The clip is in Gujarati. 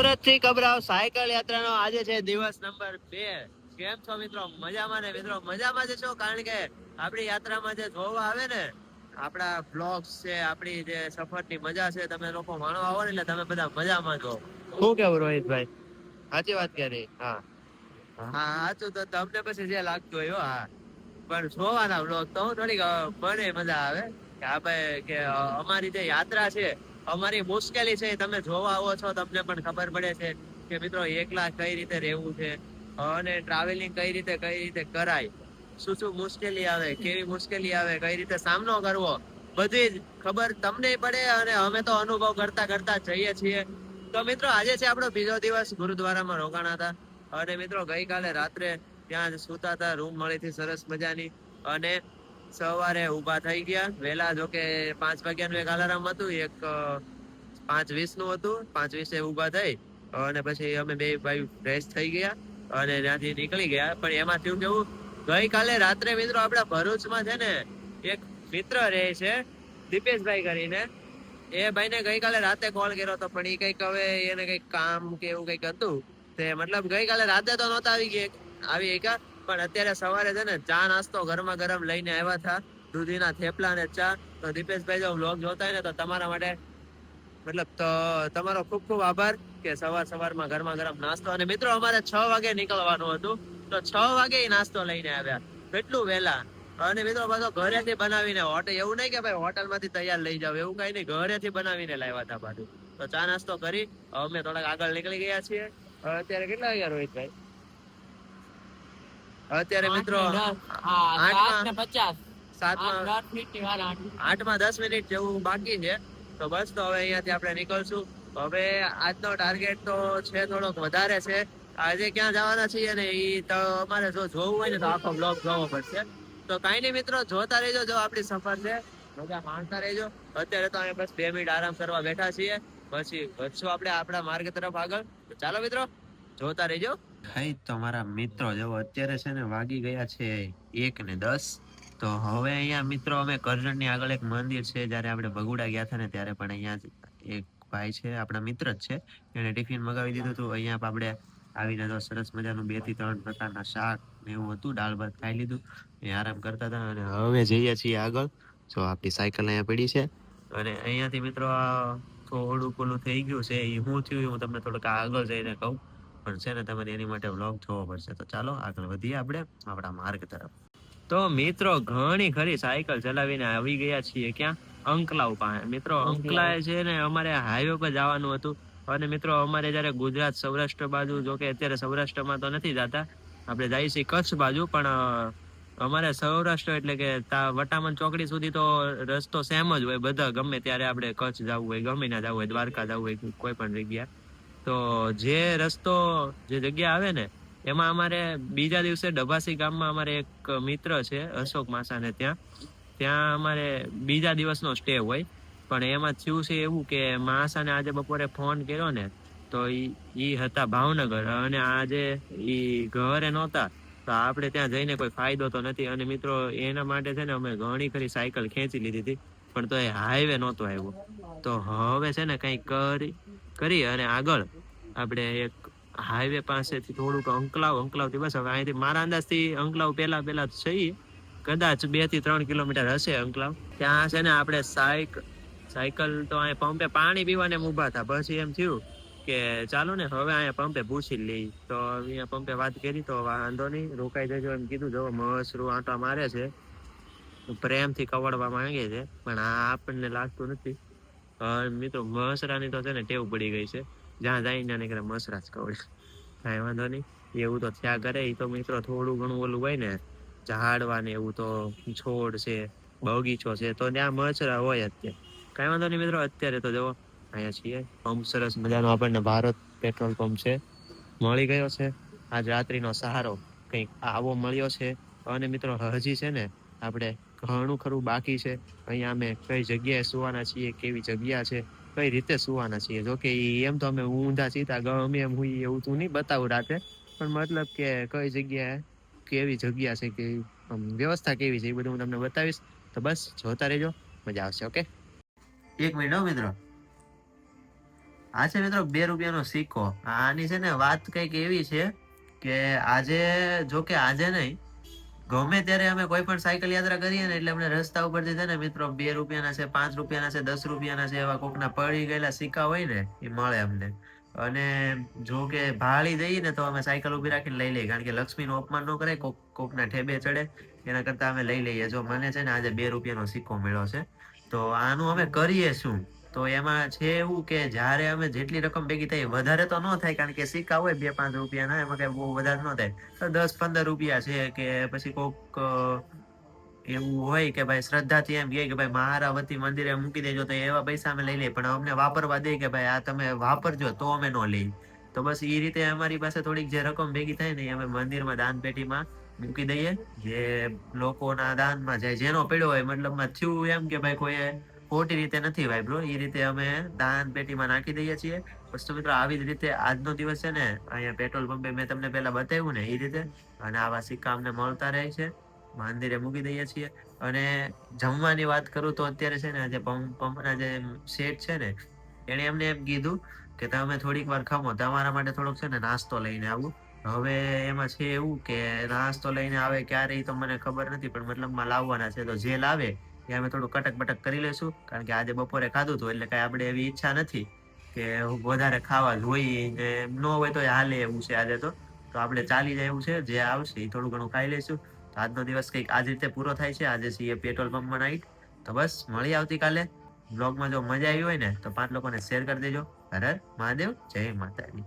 સુરત કબરાવ સાયકલ યાત્રાનો આજે છે દિવસ નંબર બે. કેમ છો મિત્રો? મજામાં ને મિત્રો? મજામાં જ છો? કારણ કે આપણી યાત્રામાં જે જોવા આવે ને, આપણા બ્લોગ્સ છે, આપણી જે સફરની મજા છે, તમે લોકો માણવા આવો ને એટલે તમે બધા મજામાં છો શું કેવું રોહિતભાઈ? સાચી વાત કે નહીં હા. હા, સાચું તો તમને પછી જે લાગતું હોય હા પણ જોવાના બ્લોગ તો થોડીક મને મજા આવે. કે આપણે કે અમારી જે યાત્રા છે અમારી મુશ્કેલી છે, તમે જોવા આવો છો, તમને પણ ખબર પડે છે કે મિત્રો એકલા કઈ રીતે રહેવું છે અને ટ્રાવેલિંગ કઈ રીતે કઈ રીતે કરાય? શું શું મુશ્કેલી આવે, કેવી મુશ્કેલી આવે, કઈ રીતે સામનો કરવો? બધી જ ખબર તમને પડે અને અમે તો અનુભવ કરતા કરતા જઈએ છીએ. તો મિત્રો આજે છે આપણો બીજો દિવસ ગુરુદ્વારામાં રોકાણા હતા અને મિત્રો ગઈકાલે રાત્રે ત્યાં જ સૂતા હતા, રૂમ મળી હતી સરસ મજાની અને સવારે ઊભા થઈ ગયા. વહેલા જો પાંચ વાગ્યાનું એક અલાર્મ હતું, એક પાંચ વીસનું હતું. પાંચ વીસે ઊભા થઈ અને પછી અમે બે ભાઈ ફ્રેશ થઈ ગયા અને ત્યાંથી નીકળી ગયા. પણ એમાં થયું કેવું, ગઈકાલે રાત્રે મિત્રો આપણા ભરૂચમાં છે ને એક મિત્ર રહે છે, દીપેશભાઈ કરીને. એ ભાઈને ગઈકાલે રાતે કોલ કર્યો હતો પણ એ કંઈક હવે એને કંઈક કામ કે એવું કંઈક હતું. તે મતલબ ગઈકાલે રાતે તો નહોતા આવી ગયા. આવી ગયા. પણ અત્યારે સવારે છે ને ચા નાસ્તો ગરમા ગરમ લઈને આવ્યા હતા. દૂધીના થેપલા અને ચા. તો દીપેશભાઈ જો વ્લોગ જોતા ને તો તમારા માટે મતલબ તો તમારો ખૂબ ખૂબ આભાર કે સવાર સવારમાં ગરમા ગરમ નાસ્તો અને મિત્રો અમારે છ વાગે નીકળવાનું હતું. તો છ વાગે નાસ્તો લઈને આવ્યા. કેટલું વહેલા. અને મિત્રો પાછો ઘરેથી બનાવીને હોટલ એવું નહીં કે ભાઈ હોટલમાંથી તૈયાર લઈ જાવ એવું કઈ નહીં. ઘરેથી બનાવીને લાવ્યા હતા પાછું. તો ચા નાસ્તો કરી. અમે થોડાક આગળ નીકળી ગયા છીએ. અત્યારે કેટલા વાગ્યા રોહિતભાઈ? અત્યારે મિત્રો આઠમાં- દસ મિનિટ જેવું બાકી છે. તો બસ તો હવે અહીંયાથી આપણે નીકળશું. હવે આજનો ટાર્ગેટ તો છે થોડોક વધારે છે. આજે ક્યાં જવાના છીએ ને એ તો અમારે જો જોવું હોય ને તો આખો બ્લોગ જોવો પડશે. તો કાંઈ નહીં મિત્રો જોતા રહેજો જો આપણી સફર છે. મજા માણતા રહેજો. અત્યારે તો અમે બસ બે મિનિટ આરામ કરવા બેઠા છીએ. પછી વધશું આપણે આપણા માર્ગ તરફ આગળ. ચાલો મિત્રો જોતા રહેજો. હાઈ તમારા મિત્રો જેવો અત્યારે છે ને વાગી ગયા છે એક ને દસ. તો હવે અહીંયા મિત્રો અમે કરજણની આગળ એક મંદિર છે, જ્યારે આપણે ભગુડા ગયા હતા ને ત્યારે પણ અહીંયા એક ભાઈ છે, આપણા મિત્ર જ છે. એને ટિફિન મગાવી દીધું હતું. અહીંયા આપણે આવીને તો સરસ મજાનું બેથી ત્રણ પ્રકારના શાક ને એવું હતું, દાળ ભાત ખાઈ લીધું. એ આરામ કરતા હતા અને હવે જઈએ છીએ આગળ. જો આપણી સાયકલ અહીંયા પડી છે. અને અહીંયાથી મિત્રો થોડું પેલું થઈ ગયું છે, એ હું થયું હું તમને થોડુંક આગળ જઈને કહું. પણ છે ને તમારે એની માટે વ્લોગ જોવો પડશે. તો ચાલો આગળ વધીએ આપણે આપણા માર્ગ તરફ. તો મિત્રો ઘણી ખરી સાયકલ ચલાવીને આવી ગયા છીએ ક્યાં? અંકલાવ પાસે. મિત્રો અંકલા છે ને અમારે હાઈવે પર જવાનું હતું. અને મિત્રો અમારે જયારે ગુજરાત સૌરાષ્ટ્ર બાજુ જો કે અત્યારે સૌરાષ્ટ્રમાં તો નથી જતા. આપણે જઈએ છીએ કચ્છ બાજુ પણ અમારે સૌરાષ્ટ્ર એટલે કે તા વટામણ ચોકડી સુધી તો રસ્તો સેમ જ હોય. બધા ગમે ત્યારે આપણે કચ્છ જવું હોય ગમે ના જવું હોય દ્વારકા જવું હોય કોઈ પણ જગ્યા તો જે રસ્તો, જે જગ્યા આવે ને, એમાં અમારે બીજા દિવસે ડભાસી ગામમાં અમારે એક મિત્ર છે, અશોક માસાને ત્યાં. ત્યાં અમારે બીજા દિવસનો સ્ટે હોય. પણ એમાં થયું છે એવું કે માસાને આજે બપોરે ફોન કર્યો ને, તો ઈ હતા ભાવનગર. અને આજે ઈ ઘરે નહોતા. તો આપણે ત્યાં જઈને કોઈ ફાયદો તો નથી. અને મિત્રો, એના માટે છે ને અમે ઘણી ખરી સાયકલ ખેંચી લીધી હતી. પણ તો એ હાઈવે નહોતો આવ્યો. તો હવે છે ને કંઈક કરી કરી અને આગળ આપણે એક હાઈવે પાસેથી થોડુંક અંકલાવ, અંકલાવથી બસ, હવે અહીંથી મારા અંદાજથી અંકલાવ પહેલા, પહેલાં જઈએ કદાચ બેથી ત્રણ કિલોમીટર હશે અંકલાવ. ત્યાં છે ને આપણે સાયક સાયકલ તો અહીંયા પંપે પાણી પીવાને ઊભા હતા પછી એમ થયું કે ચાલો ને હવે અહીંયા પંપે પૂછી લઈ તો અહીંયા પંપે વાત કરી, તો વાંધો નહીં, રોકાઈ જજો એમ કીધું. જો મસરું આંટા મારે છે. પ્રેમથી કવડવા માંગે છે. પણ આ આપણને લાગતું નથી. મિત્રો, મસરાની તો છે ને ટેવ પડી ગઈ છે. જ્યાં જાય નીકળે મસરા કવડે કાંઈ વાંધો નહીં. એવું તો થયા કરે. એ તો મિત્રો થોડું ઘણું ઓલું હોય ને, ઝાડવા ને એવું તો છોડ છે, બગીચો છે, તો ત્યાં મચરા હોય અત્યારે. કાંઈ વાંધો નહીં મિત્રો, અત્યારે તો જુઓ, અહીંયા છીએ. પંપ સરસ મજાનો આપણને ભારત પેટ્રોલ પંપ છે. મળી ગયો છે. આજ રાત્રિનો સહારો કંઈક આવો મળ્યો છે. અને મિત્રો હજી છે ને, આપણે ઘણું ખરું બાકી છે. અહીંયા અમે કઈ જગ્યાએ સુવાના છીએ, કેવી જગ્યા છે કઈ રીતે સુવાના છીએ? જો કે એમ તો અમે ઊંધા સીધા ગમે એમ હુઈ એવું તું નહીં બતાવું રાતે પણ મતલબ કે કઈ જગ્યાએ કેવી જગ્યા છે કે વ્યવસ્થા કેવી છે એ બધું હું તમને બતાવીશ. તો બસ જોતા રહેજો. મજા આવશે, ઓકે? એક મિનિટ હો, મિત્રો. આ છે મિત્રો બે રૂપિયાનો સિક્કો. આની છે ને વાત કંઈક એવી છે કે આજે, જો કે આજે નહીં ગમે ત્યારે અમે કોઈ પણ સાયકલ યાત્રા કરીએ ને એટલે અમને રસ્તા ઉપરથી છે ને મિત્રો બે રૂપિયાના છે, પાંચ રૂપિયાના છે, દસ રૂપિયાના છે એવા કોકના પડી ગયેલા સિક્કા હોય ને એ મળે અમને. અને જો કે ભાળી દઈએ ને તો અમે સાયકલ ઊભી રાખીને લઈ લઈએ. કારણ કે લક્ષ્મીનું અપમાન ન કરે કોક, કોકના ઠેબે ચડે, એના કરતા અમે લઈ લઈએ. જો મને છે ને આજે બે રૂપિયાનો સિક્કો મળ્યો છે, તો આનું અમે કરીએ શું? તો એમાં છે એવું કે જ્યારે અમે જેટલી રકમ ભેગી થઈ, વધારે તો ન થાય, કારણ કે સિક્કા હોય બે પાંચ રૂપિયાના, એમાં કઈ બહુ વધારે ન થાય. તો દસ પંદર રૂપિયા છે કે પછી કોક એવું હોય કે ભાઈ શ્રદ્ધાથી એમ કહે કે ભાઈ મારા વતી મંદિરે મૂકી દેજો, તો એવા પૈસા અમે લઈ લઈએ. પણ અમને વાપરવા દે કે ભાઈ આ તમે વાપરજો, તો અમે ન લઈએ. તો બસ એ રીતે અમારી પાસે થોડીક જે રકમ ભેગી થાય ને અમે મંદિરમાં દાન પેટીમાં મૂકી દઈએ. જે લોકોના દાનમાં જાય, જેનો પડ્યો હોય, મતલબમાં થયું એમ કે ભાઈ કોઈએ ખોટી રીતે નથી વાપર્યો એ રીતે અમે દાન પેટીમાં નાખી દઈએ છીએ. વસ્તુ મિત્રો આવી જ રીતે આજનો દિવસ છે ને, અહીંયા પેટ્રોલ પંપે મેં તમને પહેલા બતાવ્યું ને એ રીતે. અને આવા સિક્કા અમને મળતા રહે છે. મંદિરે મૂકી દઈએ છીએ. અને જમવાની વાત કરું તો અત્યારે છે ને જે પંપ પંપના જે શેઠ છે ને, એણે અમને એમ કીધું કે તમે થોડીક વાર ખમો, તમારા માટે થોડોક છે ને નાસ્તો લઈને આવું. હવે એમાં છે એવું કે નાસ્તો લઈને આવે ક્યારે તો મને ખબર નથી, પણ મતલબમાં લાવવાના છે. તો જે લાવે એ અમે થોડું કટક બટક કરી લઈશું. કારણ કે આજે બપોરે ખાધું હતું, એટલે કઈ આપણે એવી ઈચ્છા નથી કે વધારે ખાવા જોઈએ ને ન હોય તો હાલે એવું છે આજે તો. તો આપણે ચાલી જાય એવું છે, જે આવશે એ થોડું ઘણું ખાઈ લઈશું. તો આજનો દિવસ કંઈક આજ રીતે પૂરો થાય છે. આજે છીએ પેટ્રોલ પંપમાં નાઈટ તો બસ મળી આવતીકાલે. બ્લોગમાં જો મજા આવી હોય ને, તો પાંચ લોકોને શેર કરી દેજો. હર મહાદેવ, જય માતાજી.